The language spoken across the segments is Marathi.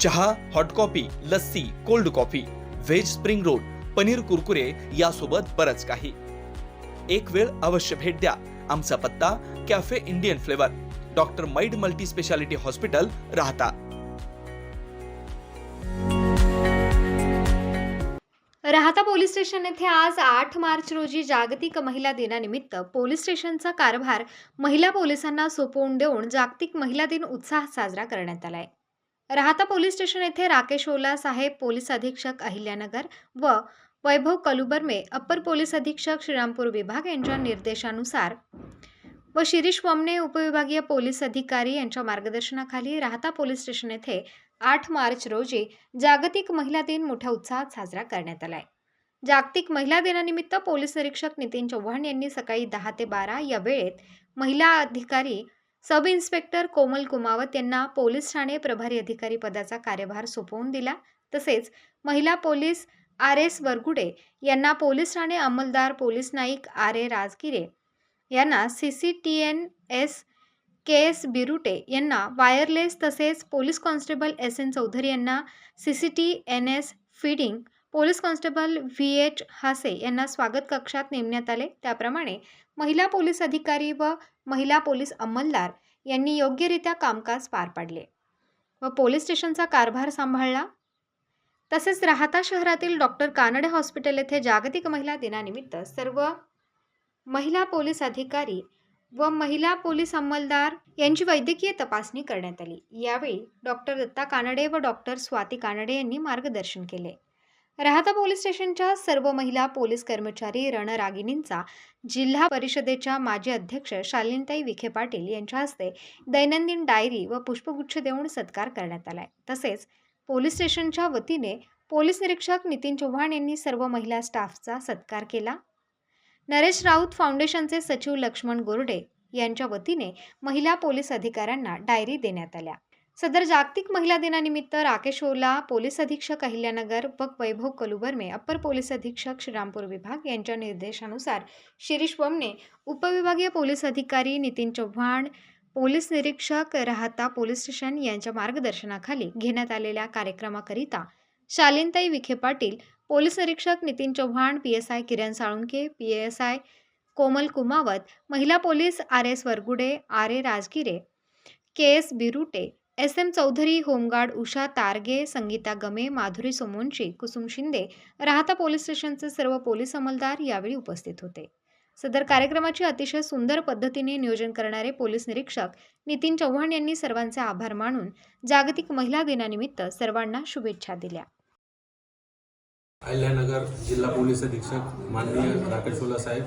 चहा hot coffee lassi cold coffee veg spring roll paneer Kurkure यासोबत बरंच काही. एक वेळ अवश्य भेट द्या. आमचा पत्ता कॅफे इंडियन फ्लेवर डॉक्टर मैड multi speciality hospital Rahata. Rahata police station येथे आज आठ मार्च रोजी जागतिक महिला दिनानिमित्त पोलीस स्टेशनचा कारभार महिला पोलिसांना सोपवून देऊन जागतिक महिला दिन उत्साहात साजरा करण्यात आलाय राहता पोलीस स्टेशन येथे राकेश ओला साहेब पोलीस अधीक्षक अहिल्यानगर व वैभव कलुबर्मे अप्पर पोलीस अधीक्षक श्रीरामपूर विभाग यांच्या निर्देशानुसार व शिरीष वमने उपविभागीय पोलीस अधिकारी यांच्या मार्गदर्शनाखाली राहता पोलीस स्टेशन येथे आठ मार्च रोजी जागतिक महिला दिन मोठ्या उत्साहात साजरा करण्यात आलाय. जागतिक महिला दिनानिमित्त पोलीस निरीक्षक नितीन चव्हाण यांनी सकाळी दहा ते बारा या वेळेत महिला अधिकारी सब इन्स्पेक्टर कोमल कुमावत यांना पोलीस ठाणे प्रभारी अधिकारी पदाचा कार्यभार सोपवून दिला. तसेच महिला पोलीस आर एस वरगुडे यांना पोलीस ठाणे अंमलदार police Naik R A Rajgire यांना C C T N S K S Birute यांना वायरलेस तसेच police constable S N Chaudhari यांना C C T N S feeding police constable V. H. Hase यांना स्वागत कक्षात नेमण्यात आले. त्याप्रमाणे महिला पोलीस अधिकारी व महिला पोलीस अंमलदार यांनी योग्यरित्या कामकाज पार पाडले व पोलीस स्टेशनचा कारभार सांभाळला. तसेच राहता शहरातील डॉक्टर कानडे हॉस्पिटल येथे जागतिक महिला दिनानिमित्त सर्व महिला पोलीस अधिकारी व महिला पोलीस अंमलदार यांची वैद्यकीय तपासणी करण्यात आली. यावेळी डॉक्टर दत्ता कानडे व डॉक्टर स्वाती कानडे यांनी मार्गदर्शन केले. राहता पोलीस स्टेशनच्या सर्व महिला पोलीस कर्मचारी रणरागिणींचा जिल्हा परिषदेच्या माजी अध्यक्ष शालिनताई विखे पाटील यांच्या हस्ते दैनंदिन डायरी व पुष्पगुच्छ देऊन सत्कार करण्यात आलाय. तसेच पोलीस स्टेशनच्या वतीने पोलीस निरीक्षक नितीन चव्हाण यांनी सर्व महिला स्टाफचा सत्कार केला. नरेश राऊत फाउंडेशनचे सचिव लक्ष्मण गोरडे यांच्या वतीने महिला पोलीस अधिकाऱ्यांना डायरी देण्यात आल्या. सदर जागतिक महिला दिनानिमित्त राकेश ओला पोलीस अधीक्षक अहिल्यानगर व वैभव कलुबर्मे अप्पर पोलीस अधीक्षक श्रीरामपूर विभाग यांच्या निर्देशानुसार शिरीष वमने उपविभागीय पोलीस अधिकारी नितीन चव्हाण पोलीस निरीक्षक राहता पोलीस स्टेशन यांच्या मार्गदर्शनाखाली घेण्यात आलेल्या कार्यक्रमाकरिता शालिनताई विखे पाटील पोलीस निरीक्षक Nitin Chavan P S I Kiran Salunke P S I Komal Kumawat महिला police R S Wargude R A Rajgire K S Birute S M Chaudhari home guard Usha Targe Sangita Game Madhuri Somonshi Kusum Shinde Rahata police स्टेशनचे सर्व पोलीस अंमलदार यावेळी उपस्थित होते. सदर कार्यक्रमाचे अतिशय सुंदर पद्धतीने नियोजन करणारे पोलीस निरीक्षक नितीन चव्हाण यांनी सर्वांचे आभार मानून जागतिक महिला दिनानिमित्त सर्वांना शुभेच्छा दिल्या. अहिल्यानगर जिल्हा पोलीस अधीक्षक माननीय राकेश साहेब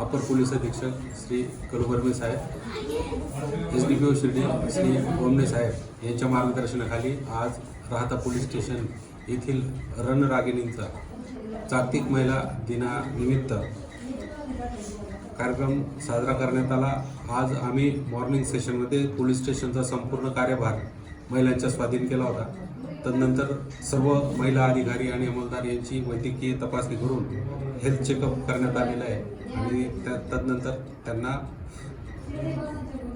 अपर पोलीस अधीक्षक श्री कलुबर्मे साहेब S D P O Shirdi Shri Bomne साहेब यांच्या मार्गदर्शनाखाली आज राहता पोलीस स्टेशन येथील रणरागिणींचा जागतिक महिला दिनानिमित्त कार्यक्रम साजरा करण्यात आला. आज आम्ही मॉर्निंग सेशनमध्ये पोलीस स्टेशनचा संपूर्ण कार्यभार महिलांच्या स्वाधीन केला होता. तदनंतर सर्व महिला अधिकारी आणि अंमलदार यांची वैद्यकीय तपासणी करून हेल्थ चेकअप करण्यात आलेलं आहे. आणि त्या तदनंतर त्यांना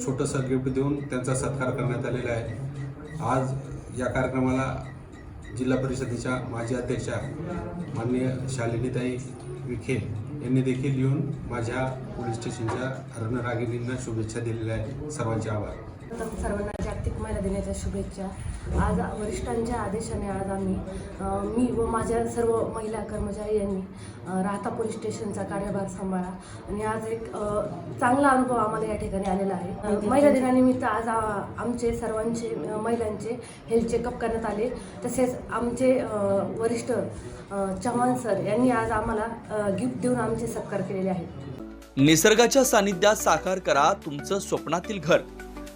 छोटंसं गिफ्ट देऊन त्यांचा सत्कार करण्यात आलेला आहे. आज या कार्यक्रमाला जिल्हा परिषदेच्या माजी अध्यक्षा माननीय शालिनीताई विखे यांनी देखील येऊन माझ्या पोलीस स्टेशनच्या रणरागिणींना शुभेच्छा दिलेल्या आहेत. सर्वांचे आभार. सर्वांना जागतिक महिला दिनाच्या शुभेच्छा. आज वरिष्ठांच्या आदेशाने आज आम्ही मी व माझ्या सर्व महिला कर्मचारी यांनी राहता पोलीस स्टेशनचा कार्यभार सांभाळा. आणि आज एक चांगला अनुभव आम्हाला या ठिकाणी आलेला आहे. महिला दिनानिमित्त आज आमचे सर्वांचे महिलांचे हेल्थ चेकअप करण्यात आले. तसेच आमचे वरिष्ठ चव्हाण सर यांनी आज आम्हाला गिफ्ट देऊन आमचे सत्कार केलेले आहेत. निसर्गाच्या सानिध्यात साकार करा तुमचं स्वप्नातील घर.